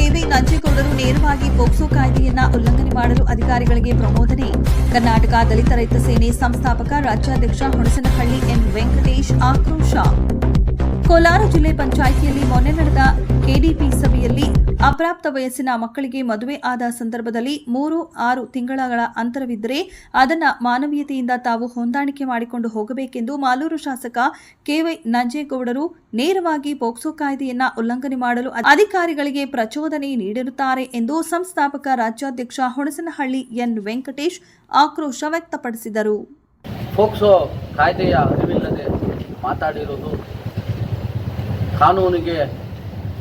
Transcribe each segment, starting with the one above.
KV ನಂಜೇಗೌಡರು ನೇರವಾಗಿ POCSO ಕಾಯ್ದೆಯನ್ನ ಉಲ್ಲಂಘನೆ ಮಾಡಲು ಅಧಿಕಾರಿಗಳಿಗೆ ಪ್ರಮೋದನೆ. ಕರ್ನಾಟಕ ದಲಿತ ರೈತ ಸೇನೆ ಸಂಸ್ಥಾಪಕ ರಾಜ್ಯಾಧ್ಯಕ್ಷ ಹುಣಸನಹಳ್ಳಿ ಎನ್ ವೆಂಕಟೇಶ್ ಆಕ್ರೋಶ. ಕೋಲಾರ ಜಿಲ್ಲೆ ಪಂಚಾಯಿತಿಯಲ್ಲಿ ಮೊನ್ನೆ ನಡೆದ ಕೆಡಿಪಿ ಸಭೆಯಲ್ಲಿ ಅಪ್ರಾಪ್ತ ವಯಸ್ಸಿನ ಮಕ್ಕಳಿಗೆ ಮದುವೆ ಆದ ಸಂದರ್ಭದಲ್ಲಿ ಮೂರು, ಆರು ತಿಂಗಳ ಅಂತರವಿದ್ದರೆ ಅದನ್ನು ಮಾನವೀಯತೆಯಿಂದ ತಾವು ಹೊಂದಾಣಿಕೆ ಮಾಡಿಕೊಂಡು ಹೋಗಬೇಕೆಂದು ಮಾಲೂರು ಶಾಸಕ ಕೆವೈ ನಂಜೇಗೌಡರು ನೇರವಾಗಿ ಪೋಕ್ಸೋ ಕಾಯ್ದೆಯನ್ನ ಉಲ್ಲಂಘನೆ ಮಾಡಲು ಅಧಿಕಾರಿಗಳಿಗೆ ಪ್ರಚೋದನೆ ನೀಡಿರುತ್ತಾರೆ ಎಂದು ಸಂಸ್ಥಾಪಕ ರಾಜ್ಯಾಧ್ಯಕ್ಷ ಹುಣಸನಹಳ್ಳಿ ಎನ್. ವೆಂಕಟೇಶ್ ಆಕ್ರೋಶ ವ್ಯಕ್ತಪಡಿಸಿದರು. ಪೋಕ್ಸೋ ಕಾಯ್ದೆಯ ಅರಿವಿಲ್ಲದೆ ಮಾತಾಡಿರುವುದು ಕಾನೂನಿಗೆ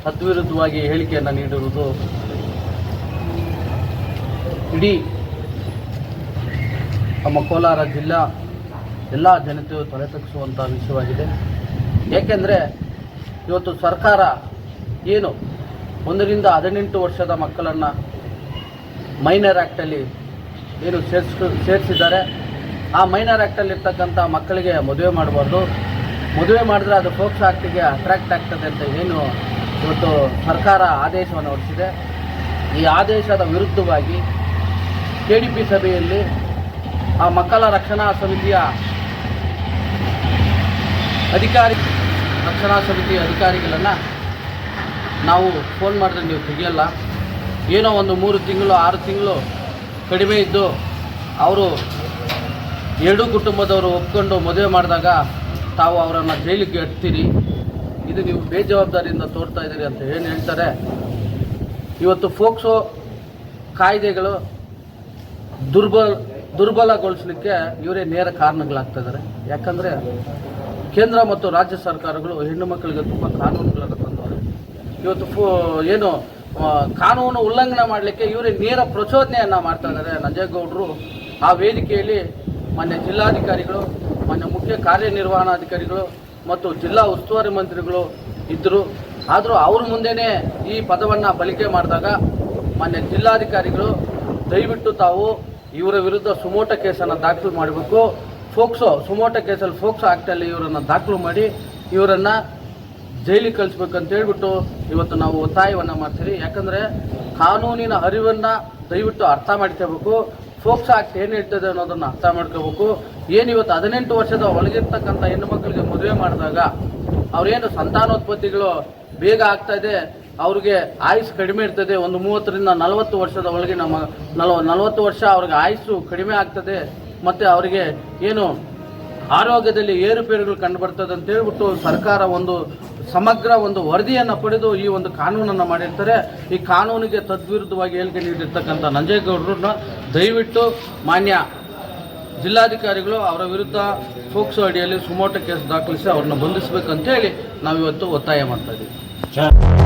ತದ್ವಿರುದ್ಧವಾಗಿ ಹೇಳಿಕೆಯನ್ನು ನೀಡಿರುವುದು ಇಡೀ ನಮ್ಮ ಕೋಲಾರ ಜಿಲ್ಲಾ ಎಲ್ಲ ಜನತೆಯು ತಲೆತಗ್ಗಿಸುವಂಥ ವಿಷಯವಾಗಿದೆ. ಏಕೆಂದರೆ ಇವತ್ತು ಸರ್ಕಾರ ಏನು ಒಂದರಿಂದ ಹದಿನೆಂಟು ವರ್ಷದ ಮಕ್ಕಳನ್ನು ಮೈನರ್ ಆ್ಯಕ್ಟಲ್ಲಿ ಏನು ಸೇರಿಸ್ ಸೇರಿಸಿದ್ದಾರೆ. ಆ ಮೈನರ್ ಆ್ಯಕ್ಟಲ್ಲಿ ಇರ್ತಕ್ಕಂಥ ಮಕ್ಕಳಿಗೆ ಮದುವೆ ಮಾಡಬಾರ್ದು. ಮದುವೆ ಮಾಡಿದ್ರೆ ಅದು ಫೋಕ್ಸ್ ಆ್ಯಕ್ಟಿಗೆ ಅಟ್ರಾಕ್ಟ್ ಆಗ್ತದೆ ಅಂತ ಏನು ಇವತ್ತು ಸರ್ಕಾರ ಆದೇಶವನ್ನು ಹೊರಡಿಸಿದೆ. ಈ ಆದೇಶದ ವಿರುದ್ಧವಾಗಿ ಕೆ ಡಿ ಪಿ ಸಭೆಯಲ್ಲಿ ಆ ಮಕ್ಕಳ ರಕ್ಷಣಾ ಸಮಿತಿಯ ಅಧಿಕಾರಿ ರಕ್ಷಣಾ ಸಮಿತಿಯ ಅಧಿಕಾರಿಗಳನ್ನು ನಾವು ಫೋನ್ ಮಾಡಿದ್ರೆ ನೀವು ತೆಗಿಯಲ್ಲ. ಏನೋ ಒಂದು ಮೂರು ತಿಂಗಳು, ಆರು ತಿಂಗಳು ಕಡಿಮೆ ಇದ್ದು ಅವರು ಎರಡೂ ಕುಟುಂಬದವರು ಒಪ್ಕೊಂಡು ಮದುವೆ ಮಾಡಿದಾಗ ತಾವು ಅವರನ್ನು ಜೈಲಿಗೆ ಅಟ್ತೀರಿ ಇದು ನೀವು ಬೇಜವಾಬ್ದಾರಿಯಿಂದ ತೋರ್ತಾ ಇದ್ದೀರಿ ಅಂತ ಏನು ಹೇಳ್ತಾರೆ? ಇವತ್ತು ಫೋಕ್ಸೋ ಕಾಯ್ದೆಗಳು ದುರ್ಬಲ, ದುರ್ಬಲಗೊಳಿಸಲಿಕ್ಕೆ ಇವರೇ ನೇರ ಕಾರಣಗಳಾಗ್ತಾ ಇದ್ದಾರೆ. ಯಾಕಂದರೆ ಕೇಂದ್ರ ಮತ್ತು ರಾಜ್ಯ ಸರ್ಕಾರಗಳು ಹೆಣ್ಣು ಮಕ್ಕಳಿಗೆ ತುಂಬ ಕಾನೂನುಗಳನ್ನು ತಂದವರು. ಇವತ್ತು ಫೋ, ಏನು ಕಾನೂನು ಉಲ್ಲಂಘನೆ ಮಾಡಲಿಕ್ಕೆ ಇವರೇ ನೇರ ಪ್ರಚೋದನೆಯನ್ನು ಮಾಡ್ತಾ ಇದ್ದಾರೆ. ನಂಜೇಗೌಡರು ಆ ವೇದಿಕೆಯಲ್ಲಿ ಮಾನ್ಯ ಜಿಲ್ಲಾಧಿಕಾರಿಗಳು, ಮಾನ್ಯ ಮುಖ್ಯ ಕಾರ್ಯನಿರ್ವಹಣಾಧಿಕಾರಿಗಳು ಮತ್ತು ಜಿಲ್ಲಾ ಉಸ್ತುವಾರಿ ಮಂತ್ರಿಗಳು ಇದ್ದರು. ಆದರೂ ಅವ್ರ ಮುಂದೆಯೇ ಈ ಪದವನ್ನು ಬಳಕೆ ಮಾಡಿದಾಗ ಮಾನ್ಯ ಜಿಲ್ಲಾಧಿಕಾರಿಗಳು ದಯವಿಟ್ಟು ತಾವು ಇವರ ವಿರುದ್ಧ ಸುಮೋಟ ಕೇಸನ್ನು ದಾಖಲು ಮಾಡಬೇಕು. ಫೋಕ್ಸೋ, ಸುಮೋಟ ಕೇಸಲ್ಲಿ ಫೋಕ್ಸೋ ಆ್ಯಕ್ಟಲ್ಲಿ ಇವರನ್ನು ದಾಖಲು ಮಾಡಿ ಇವರನ್ನು ಜೈಲಿಗೆ ಕಳಿಸ್ಬೇಕಂತ ಹೇಳ್ಬಿಟ್ಟು ಇವತ್ತು ನಾವು ಒತ್ತಾಯವನ್ನು ಮಾಡ್ತೀವಿ ಯಾಕಂದರೆ ಕಾನೂನಿನ ಅರಿವನ್ನು ದಯವಿಟ್ಟು ಅರ್ಥ ಮಾಡ್ಕೋಬೇಕು ಫೋಕ್ಸ್ ಆಕ್ಟ್ ಏನು ಇರ್ತದೆ ಅನ್ನೋದನ್ನು ಅರ್ಥ ಮಾಡ್ಕೋಬೇಕು. ಏನು ಇವತ್ತು ಹದಿನೆಂಟು ವರ್ಷದ ಒಳಗಿರ್ತಕ್ಕಂಥ ಹೆಣ್ಣು ಮಕ್ಕಳಿಗೆ ಮದುವೆ ಮಾಡಿದಾಗ ಅವ್ರೇನು ಸಂತಾನೋತ್ಪತ್ತಿಗಳು ಬೇಗ ಆಗ್ತಾ ಇದೆ, ಅವ್ರಿಗೆ ಆಯುಸ್ ಕಡಿಮೆ ಇರ್ತದೆ, ಒಂದು ಮೂವತ್ತರಿಂದ ನಲವತ್ತು ವರ್ಷದ ಒಳಗೆ ನಮ್ಮ ನಲವ ನಲವತ್ತು ವರ್ಷ ಅವ್ರಿಗೆ ಆಯುಸ್ಸು ಕಡಿಮೆ ಆಗ್ತದೆ, ಮತ್ತು ಅವರಿಗೆ ಏನು ಆರೋಗ್ಯದಲ್ಲಿ ಏರುಪೇರುಗಳು ಕಂಡು ಬರ್ತದೆ ಅಂತ ಹೇಳ್ಬಿಟ್ಟು ಸರ್ಕಾರ ಒಂದು ಸಮಗ್ರ ಒಂದು ವರದಿಯನ್ನು ಪಡೆದು ಈ ಒಂದು ಕಾನೂನನ್ನು ಮಾಡಿರ್ತಾರೆ. ಈ ಕಾನೂನಿಗೆ ತದ್ವಿರುದ್ಧವಾಗಿ ಹೇಳಿಕೆ ನೀಡಿರ್ತಕ್ಕಂಥ ನಂಜೇಗೌಡರನ್ನ ದಯವಿಟ್ಟು ಮಾನ್ಯ ಜಿಲ್ಲಾಧಿಕಾರಿಗಳು ಅವರ ವಿರುದ್ಧ ಫೋಕ್ಸೋ ಅಡಿಯಲ್ಲಿ ಸುಮೋಟ ಕೇಸ್ ದಾಖಲಿಸಿ ಅವ್ರನ್ನ ಬಂಧಿಸಬೇಕಂತೇಳಿ ನಾವಿವತ್ತು ಒತ್ತಾಯ ಮಾಡ್ತಾ ಇದ್ದೀವಿ.